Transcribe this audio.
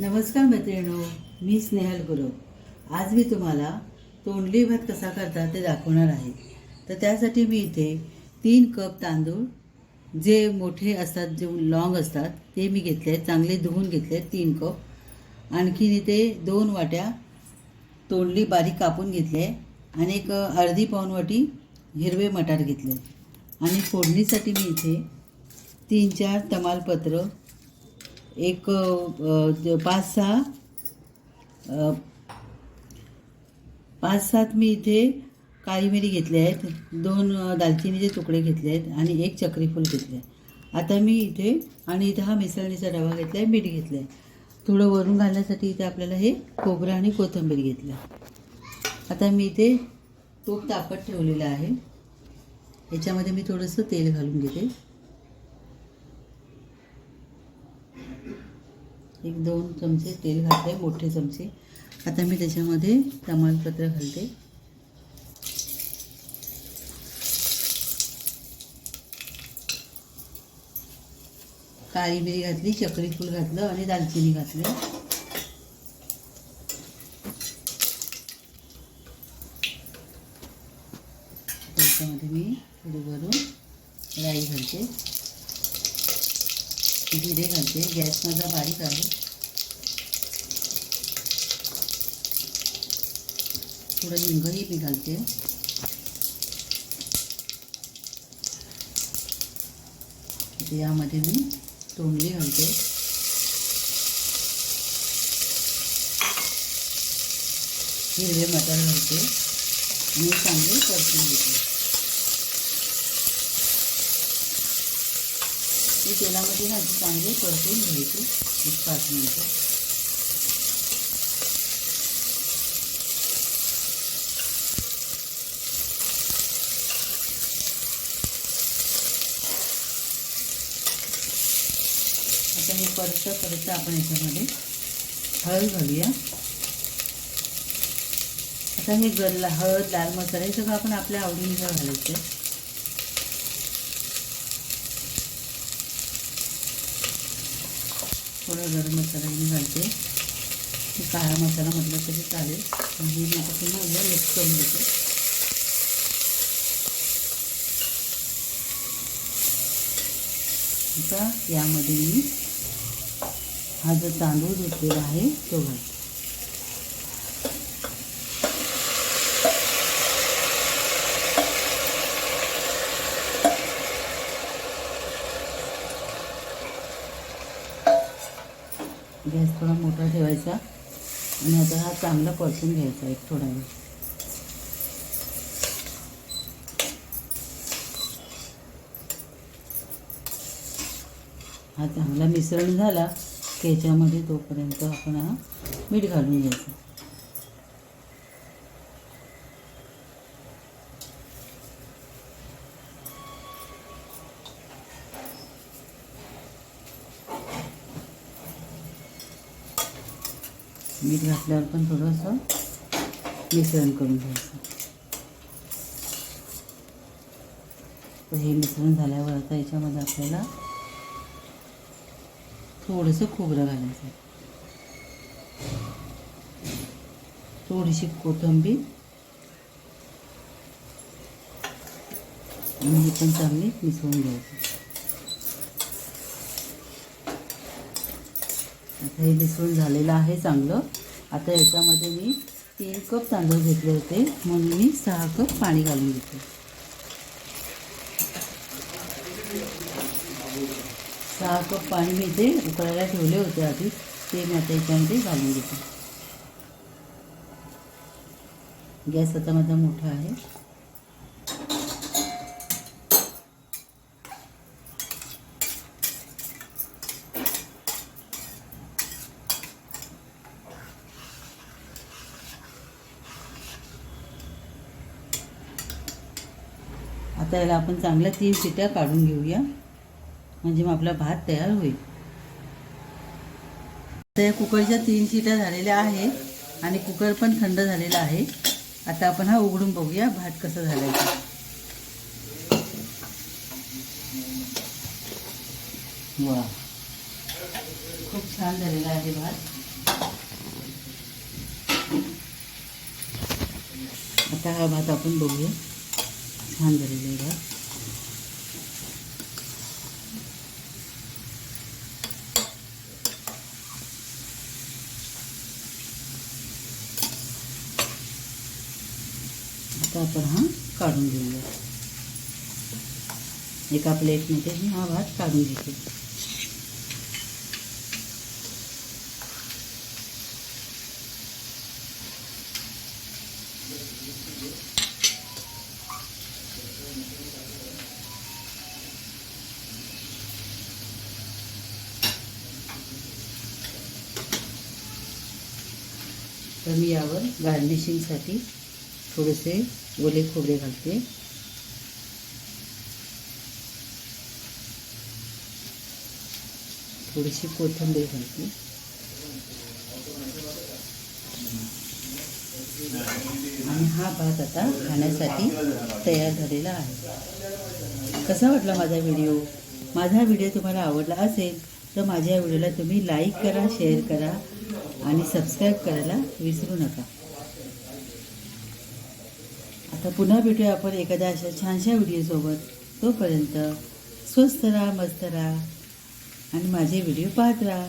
नमस्कार मैत्रिणो मी स्नेहल गुरव आज मी तुम्हाला तोंडली भात कसा करतात ते दाखवणार आहे. तर त्यासाठी मी इथे तीन कप तांदूळ जे मोठे असतात जे लॉंग असतात ते मी घेतले आहेत चांगले धुवून घेतले आहेत तीन कप. आणखीन इथे दोन वाट्या तोंडली बारीक कापून घेतली आहे आणि एक अर्धी पाऊण वाटी हिरवे मटार घेतले आणि फोडणीसाठी मी इथे तीन चार तमालपत्र एक पाच सहा पाच सात मी इथे काळी मिरी घेतली आहेत दोन दालचिनीचे तुकडे घेतले आहेत आणि एक चक्रीफूल घेतले आहे आता मी इथे आणि इथे हा मिसळणीचा डबा घेतला आहे मीठ घेतलं आहे थोडं वरून घालण्यासाठी इथे आपल्याला हे खोबरं आणि कोथिंबीर घेतलं. आहे आता मी इथे तूप तापत ठेवलेलं आहे. याच्यामध्ये मी थोडंसं तेल घालून घेते. एक दोन चमचे तेल घातले मोठे चमचे. आता मी त्याच्यामध्ये तमालपत्र घालते. काळी मिरी घातली चक्री फूल घातलं आणि दालचिनी घातलं. त्याच्यामध्ये मी थोडी भरून राई घालते. जिरे घालते गॅस माझा बारीक आहे थोडं हिंगही मी घालते यामध्ये मी तोंडली घालते हिरवे मटार घालते आणि चांगले परतून घेते ते तेलामध्ये ना चांगले परतून घ्यायचे एक पाच मिनटं. आता हे परत परत आपण याच्यामध्ये हळद घालूया. आता हे गल्ला हळद लाल मसाला हे सगळं आपण आपल्या आवडीनुसार घालायचं थोडा गरम मसाला मी घालते. काळा मसाला म्हटलं तरी चालेल. म्हणजे मी आता पुन्हा एकदा मिक्स करून घेते. आता यामध्ये मी हा जो तांदूळ धुतलेला आहे तो घालते. गॅस थोडा मोठा ठेवायचा आणि आता हा चांगला परतून घ्यायचा एक थोडा वेळ. हा चांगला मिश्रण झाला की याच्यामध्ये तोपर्यंत आपण हा मीठ घालून घ्यायचं. मीठ घातल्यावर पण थोडंसं मिश्रण करून घ्यायचं. तर हे मिश्रण झाल्यावर आता याच्यामध्ये आपल्याला थोडंसं खोबरं घालायचं थोडीशी कोथिंबीर. आणि हे पण चांगली मिसळून घ्यायचं. आता हे मिसळून झालेलं आहे चांगलं. आता याच्यामध्ये मी तीन कप तांदूळ घेतले होते. म्हणून मी सहा कप पाणी घालून घेतले सहा कप पाणी मी इथे उकळायला ठेवले होते आधी. ते मी आता याच्यामध्ये घालून घेते. गॅस आता माझा मोठा आहे. आता याला आपण चांगल्या तीन शिट्या काढून घेऊया. म्हणजे मग आपला भात तयार होईल. आता या कुकरच्या तीन शिट्या झालेल्या आहेत आणि कुकर पण थंड झालेला आहे. आता आपण हा उघडून बघूया भात कसा झाला वा. खूप छान झालेला आहे भात. आता हा भात आपण बघूया. छान झालेला आहे भात आता आपण हा काढून घेऊया एका प्लेटमध्ये मी हा भात काढून घेते तर मी यावर गार्निशिंगसाठी थोडेसे ओले खोबरे घालते. थोडीशी कोथिंबीर घालते. आणि हा भात आता खाण्यासाठी तयार झालेला आहे. कसा वाटला माझा व्हिडिओ? माझा व्हिडिओ तुम्हाला आवडला असेल तर माझ्या व्हिडिओला तुम्ही लाईक करा शेअर करा. आणि सबस्क्राईब करायला विसरू नका. आता पुन्हा भेटूया आपण एखाद्या अशा छानशा व्हिडिओसोबत तोपर्यंत स्वस्त राहा मस्त राहा. आणि माझे व्हिडिओ पाहत राहा.